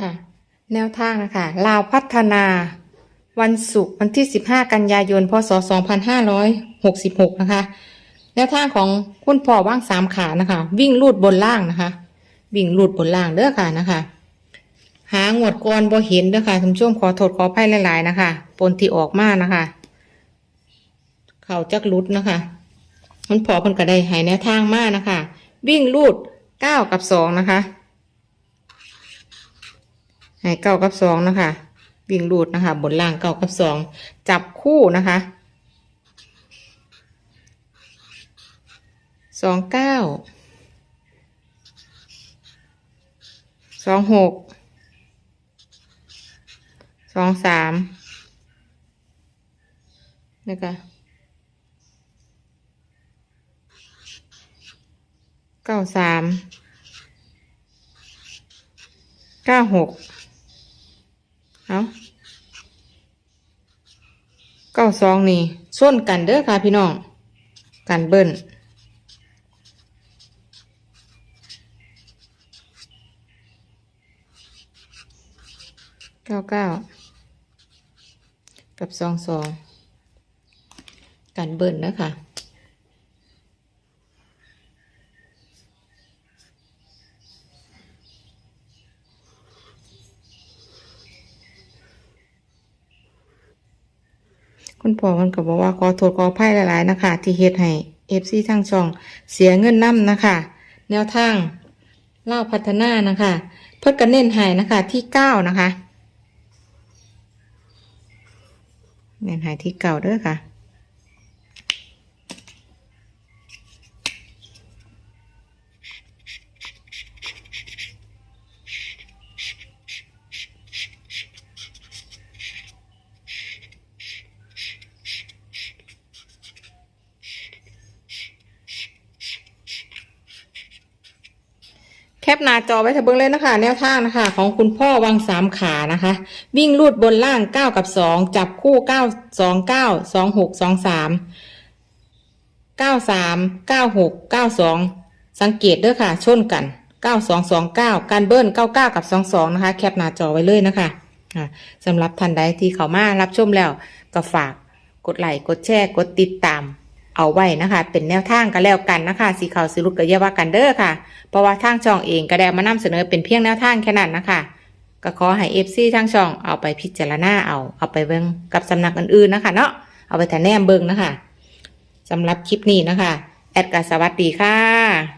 ค่ะ แนวทางนะคะลาวพัฒนา วันศุกร์วันที่ 15 กันยายน พศ 2566 นะคะ แนวทางของคุณพ่อว่างสามขานะคะ วิ่งลูดบนล่างนะคะ วิ่งลูดบนล่างเด้อค่ะนะคะ หางวดก่อนบ่เห็นเด้อค่ะท่านผู้ชมขอโทษขออภัยหลายๆนะคะปนที่ออกมานะคะ เข่าจักลุดนะคะมันพอเพิ่นก็ได้หายแนวทางมานะคะ วิ่งลูดเก้ากับสองนะคะ ให้เก้ากับสองนะคะ วิ่งลูดนะคะ บนล่างเก้ากับสองจับคู่นะคะสองเก้าสองหกสองสามนะคะเก้าสามเก้าหก เอาเก้าสองนี่ส้นกันเด้อค่ะพี่น้องกันเบิ้ลเก้าเก้ากับสองสองกันเบิ้ลนะคะ คุณพ่อมันก็บอกว่าขอโทษขออภัยหลาย ๆ นะคะ ที่เฮ็ดให้เอฟซีทางช่อง เสียเงินน้ำนะคะ แนวทางเล่าพัฒนานะคะ เพิ่อก็เน้นให้นะคะที่เก้านะคะ เน้นให้ที่เก่าเด้อค่ะ คปหน้าจอไว้เถอะเบิ่งเลยนะคะ แนวทางนะคะ ของคุณพ่อวังสามขานะคะ วิ่งลูดบนล่างเก้ากับสองจับคู่เก้าสองเก้าสองหกสองสามเก้าสามเก้าหกเก้าสองสังเกตเด้อค่ะ ชนกันเก้าสองสองเก้าการเบิ้ลเก้าเก้ากับสองสองนะคะ แคปหน้าจอไว้เลยนะคะสำหรับท่านใดที่เขามารับชมแล้วก็ฝากกดไลค์กดแชร์กดติดตาม เอาไว้นะคะ เป็นแนวทางก็แล้วกันนะคะ สีขาวสีลุกก็เยาว่ากันเด้อค่ะ เพราะว่าทางช่องเองก็ได้มานำเสนอเป็นเพียงแนวทางแค่นั้นนะคะก็ขอให้เอฟซีทางช่องเอาไปพิจารณาเอาเอาไปเบิ่งกับสำนักอื่นๆนะคะเนาะเอาไปแต่แนมเบิ่งนะคะสำหรับคลิปนี้นะคะ แอดกาสวัสดีค่ะ